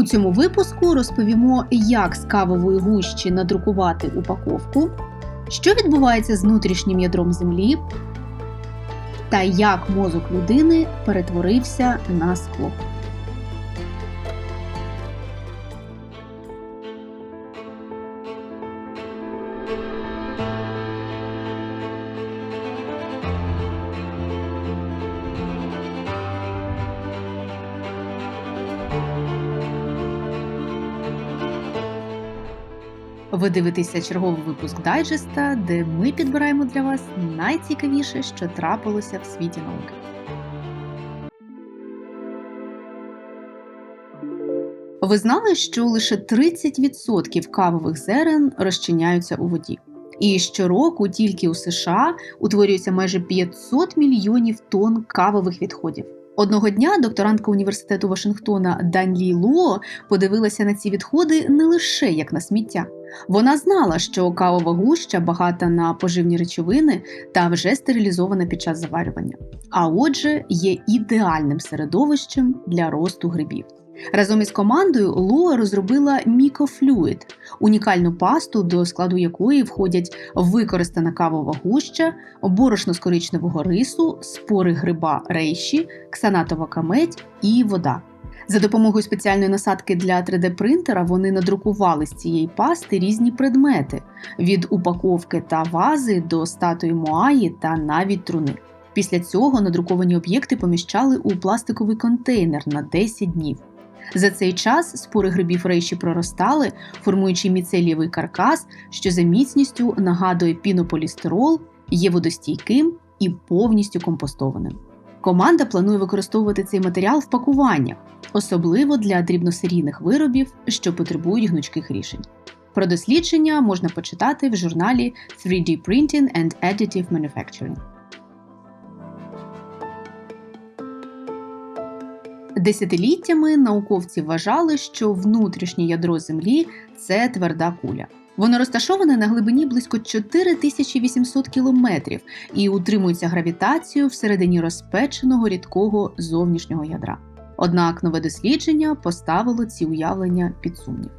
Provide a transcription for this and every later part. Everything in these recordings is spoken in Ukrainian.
У цьому випуску розповімо, як з кавової гущі надрукувати упаковку, що відбувається з внутрішнім ядром землі, та як мозок людини перетворився на скло. Ви дивитеся черговий випуск дайджеста, де ми підбираємо для вас найцікавіше, що трапилося в світі науки. Ви знали, що лише 30% кавових зерен розчиняються у воді. І щороку тільки у США утворюється майже 500 мільйонів тонн кавових відходів. Одного дня докторантка університету Вашингтона Данлі Луо подивилася на ці відходи не лише як на сміття. Вона знала, що кавова гуща багата на поживні речовини та вже стерилізована під час заварювання. А отже, є ідеальним середовищем для росту грибів. Разом із командою Луа розробила мікофлюїд – унікальну пасту, до складу якої входять використана кавова гуща, борошно з коричневого рису, спори гриба рейші, ксанатова камедь і вода. За допомогою спеціальної насадки для 3D-принтера вони надрукували з цієї пасти різні предмети від упаковки та вази до статуї Моаї та навіть труни. Після цього надруковані об'єкти поміщали у пластиковий контейнер на 10 днів. За цей час спори грибів рейші проростали, формуючи міцелієвий каркас, що за міцністю нагадує пінополістирол, є водостійким і повністю компостованим. Команда планує використовувати цей матеріал в пакуваннях, особливо для дрібносерійних виробів, що потребують гнучких рішень. Про дослідження можна почитати в журналі 3D Printing and Additive Manufacturing. Десятиліттями науковці вважали, що внутрішнє ядро Землі це тверда куля. Воно розташоване на глибині близько 4800 кілометрів і утримується гравітацією всередині розпеченого рідкого зовнішнього ядра. Однак нове дослідження поставило ці уявлення під сумнів.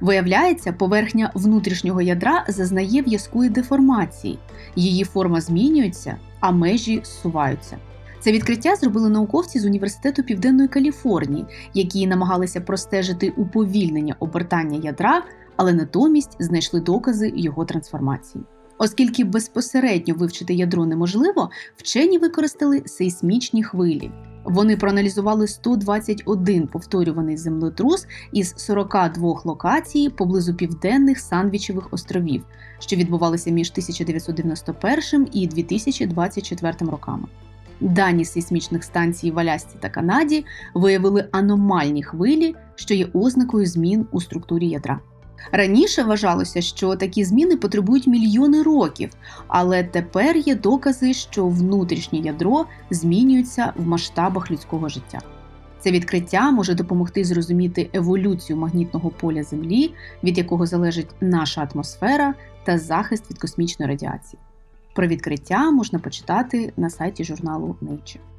Виявляється, поверхня внутрішнього ядра зазнає в'язкої деформації, її форма змінюється, а межі зсуваються. Це відкриття зробили науковці з університету Південної Каліфорнії, які намагалися простежити уповільнення обертання ядра, але натомість знайшли докази його трансформації. Оскільки безпосередньо вивчити ядро неможливо, вчені використали сейсмічні хвилі. Вони проаналізували 121 повторюваний землетрус із 42 локацій поблизу південних Сандвічевих островів, що відбувалися між 1991 і 2024 роками. Дані сейсмічних станцій в Алясці та Канаді виявили аномальні хвилі, що є ознакою змін у структурі ядра. Раніше вважалося, що такі зміни потребують мільйони років, але тепер є докази, що внутрішнє ядро змінюється в масштабах людського життя. Це відкриття може допомогти зрозуміти еволюцію магнітного поля Землі, від якого залежить наша атмосфера та захист від космічної радіації. Про відкриття можна почитати на сайті журналу Nature.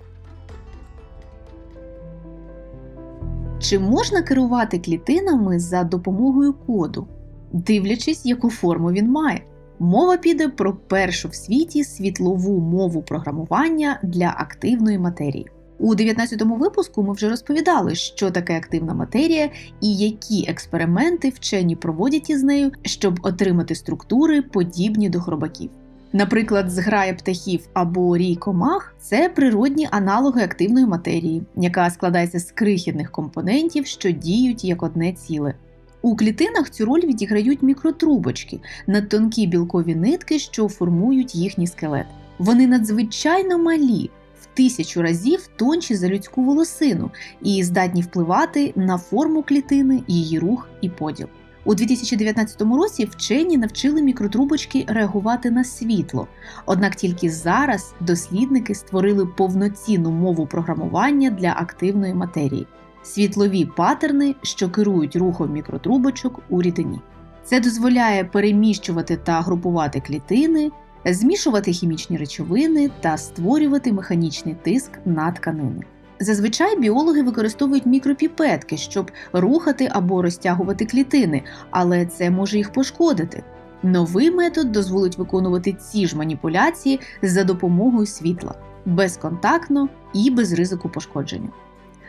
Чи можна керувати клітинами за допомогою коду, дивлячись, яку форму він має? Мова піде про першу в світі світлову мову програмування для активної матерії. У 19-му випуску ми вже розповідали, що таке активна матерія і які експерименти вчені проводять із нею, щоб отримати структури, подібні до хробаків. Наприклад, зграя птахів або рій комах це природні аналоги активної матерії, яка складається з крихітних компонентів, що діють як одне ціле. У клітинах цю роль відіграють мікротрубочки, надтонкі білкові нитки, що формують їхній скелет. Вони надзвичайно малі, в тисячу разів тонші за людську волосину і здатні впливати на форму клітини, її рух і поділ. У 2019 році вчені навчили мікротрубочки реагувати на світло. Однак тільки зараз дослідники створили повноцінну мову програмування для активної матерії світлові паттерни, що керують рухом мікротрубочок у рідині. Це дозволяє переміщувати та групувати клітини, змішувати хімічні речовини та створювати механічний тиск на тканини. Зазвичай біологи використовують мікропіпетки, щоб рухати або розтягувати клітини, але це може їх пошкодити. Новий метод дозволить виконувати ці ж маніпуляції за допомогою світла безконтактно і без ризику пошкодження.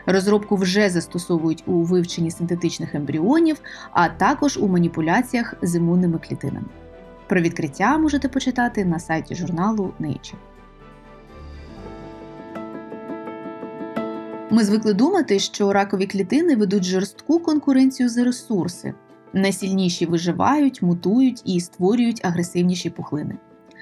Розробку вже застосовують у вивченні синтетичних ембріонів, а також у маніпуляціях з імунними клітинами. Про відкриття можете почитати на сайті журналу Nature. Ми звикли думати, що ракові клітини ведуть жорстку конкуренцію за ресурси. Найсильніші виживають, мутують і створюють агресивніші пухлини.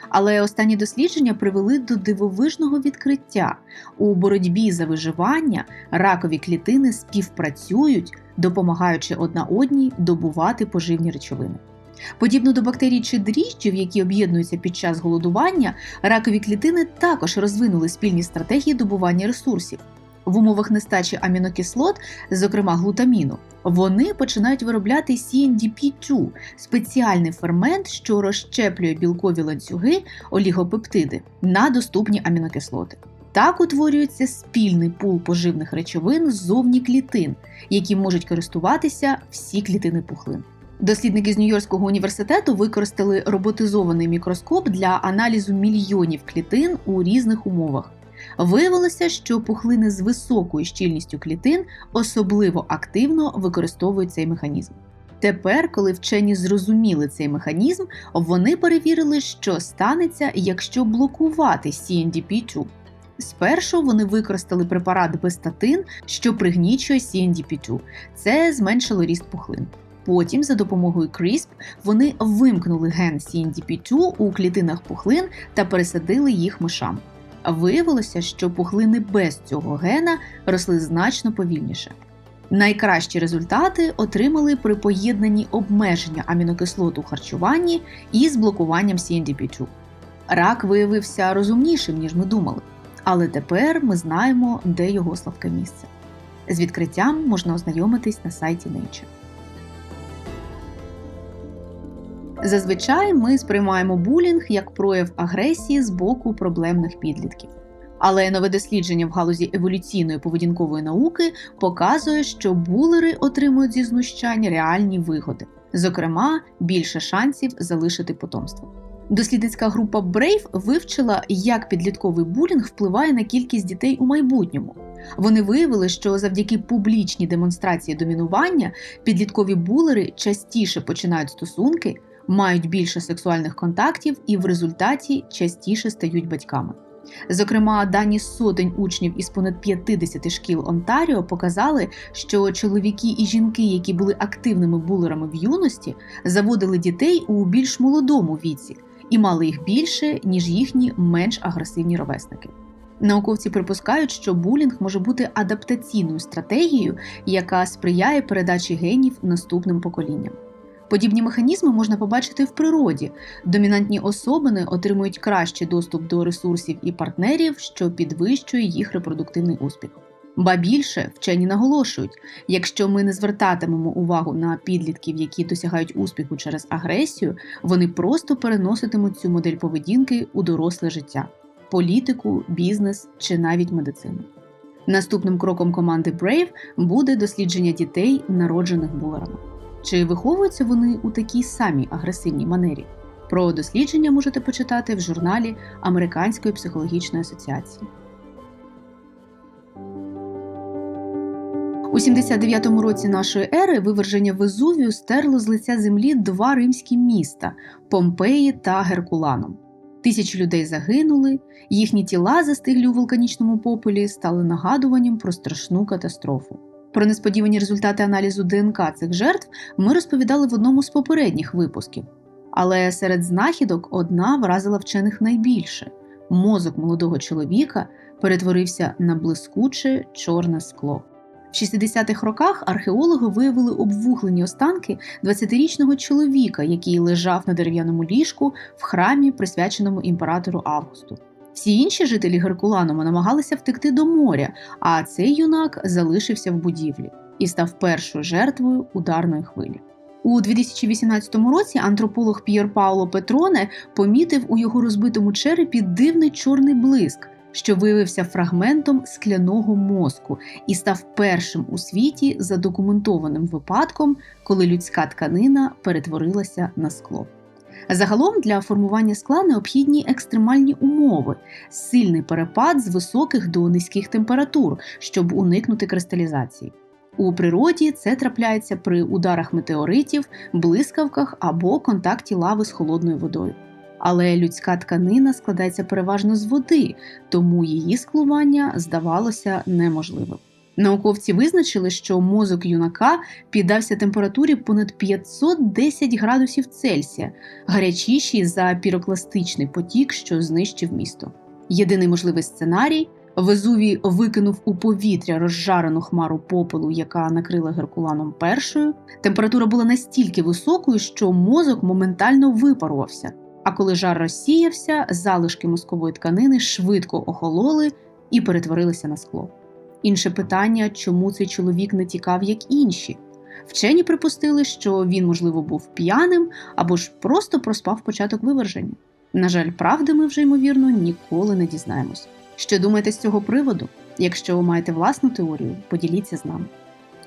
Але останні дослідження привели до дивовижного відкриття. У боротьбі за виживання ракові клітини співпрацюють, допомагаючи одна одній добувати поживні речовини. Подібно до бактерій чи дріжджів, які об'єднуються під час голодування, ракові клітини також розвинули спільні стратегії добування ресурсів. В умовах нестачі амінокислот, зокрема глутаміну, вони починають виробляти CNDP2 – спеціальний фермент, що розщеплює білкові ланцюги олігопептиди на доступні амінокислоти. Так утворюється спільний пул поживних речовин ззовні клітин, які можуть користуватися всі клітини пухлин. Дослідники з Нью-Йоркського університету використали роботизований мікроскоп для аналізу мільйонів клітин у різних умовах. Виявилося, що пухлини з високою щільністю клітин особливо активно використовують цей механізм. Тепер, коли вчені зрозуміли цей механізм, вони перевірили, що станеться, якщо блокувати CNDP2. Спершу вони використали препарат бестатин, що пригнічує CNDP2. Це зменшило ріст пухлин. Потім, за допомогою CRISP, вони вимкнули ген CNDP2 у клітинах пухлин та пересадили їх мишам. Виявилося, що пухлини без цього гена росли значно повільніше. Найкращі результати отримали при поєднанні обмеження амінокислот у харчуванні із блокуванням CNDP2. Рак виявився розумнішим, ніж ми думали, але тепер ми знаємо, де його слабке місце. З відкриттям можна ознайомитись на сайті Nature. Зазвичай ми сприймаємо булінг як прояв агресії з боку проблемних підлітків. Але нове дослідження в галузі еволюційної поведінкової науки показує, що булери отримують зі знущань реальні вигоди, зокрема, більше шансів залишити потомство. Дослідницька група Brave вивчила, як підлітковий булінг впливає на кількість дітей у майбутньому. Вони виявили, що завдяки публічній демонстрації домінування підліткові булери частіше починають стосунки, мають більше сексуальних контактів і в результаті частіше стають батьками. Зокрема, дані сотень учнів із понад 50 шкіл Онтаріо показали, що чоловіки і жінки, які були активними булерами в юності, заводили дітей у більш молодому віці і мали їх більше, ніж їхні менш агресивні ровесники. Науковці припускають, що булінг може бути адаптаційною стратегією, яка сприяє передачі генів наступним поколінням. Подібні механізми можна побачити в природі. Домінантні особини отримують кращий доступ до ресурсів і партнерів, що підвищує їх репродуктивний успіх. Ба більше вчені наголошують, якщо ми не звертатимемо увагу на підлітків, які досягають успіху через агресію, вони просто переноситимуть цю модель поведінки у доросле життя, політику, бізнес чи навіть медицину. Наступним кроком команди Brave буде дослідження дітей, народжених булерами. Чи виховуються вони у такій самій агресивній манері? Про дослідження можете почитати в журналі Американської психологічної асоціації. У 79-му році нашої ери виверження Везувію стерло з лиця землі два римські міста Помпеї та Геркуланом. Тисячі людей загинули, їхні тіла, застиглі у вулканічному попелі, стали нагадуванням про страшну катастрофу. Про несподівані результати аналізу ДНК цих жертв ми розповідали в одному з попередніх випусків. Але серед знахідок одна вразила вчених найбільше: мозок молодого чоловіка перетворився на блискуче чорне скло. В 60-х роках археологи виявили обвуглені останки 20-річного чоловіка, який лежав на дерев'яному ліжку в храмі, присвяченому імператору Августу. Всі інші жителі Геркуланума намагалися втекти до моря, а цей юнак залишився в будівлі і став першою жертвою ударної хвилі. У 2018 році антрополог П'єр Пауло Петроне помітив у його розбитому черепі дивний чорний блиск. що виявився фрагментом скляного мозку і став першим у світі задокументованим випадком, коли людська тканина перетворилася на скло. Загалом для формування скла необхідні екстремальні умови, сильний перепад з високих до низьких температур, щоб уникнути кристалізації. У природі це трапляється при ударах метеоритів, блискавках або контакті лави з холодною водою. Але людська тканина складається переважно з води, тому її склування здавалося неможливим. Науковці визначили, що мозок юнака піддався температурі понад 510 градусів Цельсія, гарячішій за пірокластичний потік, що знищив місто. Єдиний можливий сценарій Везувій викинув у повітря розжарену хмару попелу, яка накрила Геркуланом першою. Температура була настільки високою, що мозок моментально випарувався. А коли жар розсіявся, залишки мозкової тканини швидко охололи і перетворилися на скло. Інше питання, чому цей чоловік не тікав, як інші. Вчені припустили, що він, можливо, був п'яним або ж просто проспав початок виверження. На жаль, правди ми вже ймовірно ніколи не дізнаємось. Що думаєте з цього приводу? Якщо ви маєте власну теорію, поділіться з нами.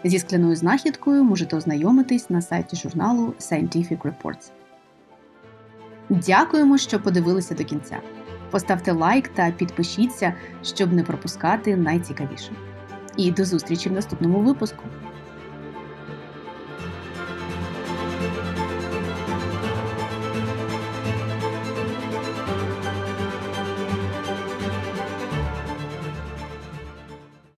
Зі скляною знахідкою можете ознайомитись на сайті журналу Scientific Reports. Дякуємо, що подивилися до кінця. Поставте лайк та підпишіться, щоб не пропускати найцікавіше. І до зустрічі в наступному випуску.